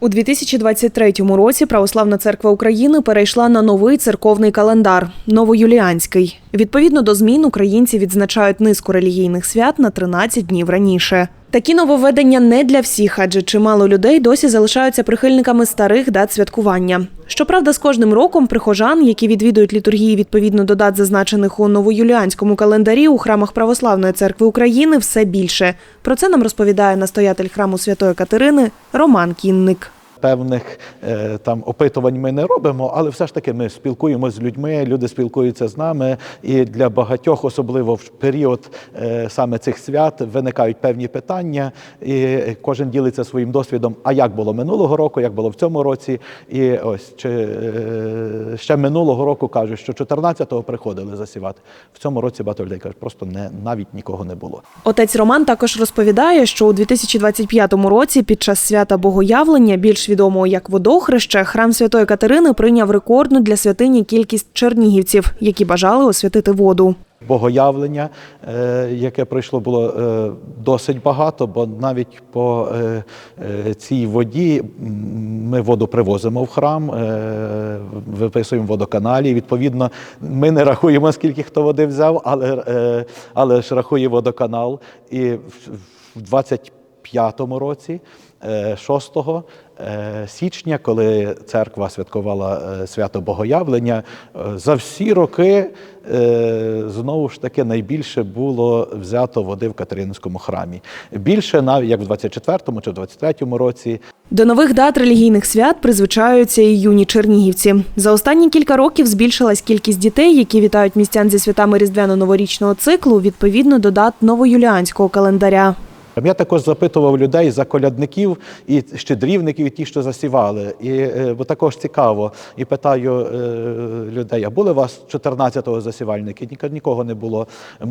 У 2023 році Православна церква України перейшла на новий церковний календар новоюліанський. Відповідно до змін українці відзначають низку релігійних свят на 13 днів раніше. Такі нововведення не для всіх, адже чимало людей досі залишаються прихильниками старих дат святкування. Щоправда, з кожним роком прихожан, які відвідують літургії відповідно до дат, зазначених у новоюліанському календарі у храмах Православної церкви України, все більше. Про це нам розповідає настоятель храму Святої Катерини Роман Кінник. Певних е, там опитувань ми не робимо, але все ж таки ми спілкуємося з людьми, люди спілкуються з нами, і для багатьох, особливо в період е, саме цих свят, виникають певні питання, і кожен ділиться своїм досвідом. А як було минулого року, як було в цьому році? І ось чи е, ще минулого року кажуть, що 14-го приходили засівати. В цьому році багато людей кажуть, просто не навіть нікого не було. Отець Роман також розповідає, що у 2025 році під час свята Богоявлення, більш відомого як водохреще, храм Святої Катерини прийняв рекордну для святині кількість чернігівців, які бажали освятити воду. Богоявлення, е, яке пройшло, було е, досить багато, бо навіть по е, цій воді ми воду привозимо в храм, виписуємо водоканалі. Відповідно, ми не рахуємо, скільки хто води взяв, але, але ж рахує водоканал. І в- в 25-му році, е, 6 е, січня, коли церква святкувала е, свято Богоявлення, е, за всі роки е, знову ж таки найбільше було взято води в Катерининському храмі. Більше навіть як в 24-му чи в 23-му році. До нових дат релігійних свят призвичаються і юні чернігівці. За останні кілька років збільшилась кількість дітей, які вітають містян зі святами різдвяно-новорічного циклу відповідно до дат новоюліанського календаря. Я також запитував людей за колядників і щедрівників, і ті, що засівали. І е, бо також цікаво. І питаю е, людей: а були у вас 14-го засівальники? Нікого не було.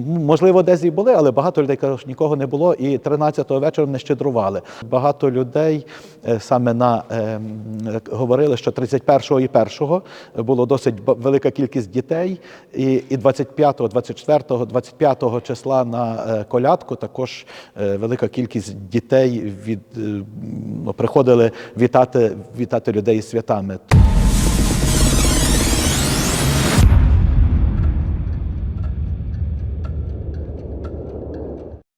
Можливо, десь і були, але багато людей кажуть, що нікого не було. І 13-го вечора не щедрували. Багато людей е, саме на говорили, що 31-го і 1-го було досить велика кількість дітей, і, і 25-го, 24-го, 25-го числа на колядку також е, велика кількість дітей від, е, приходили вітати, вітати людей святами.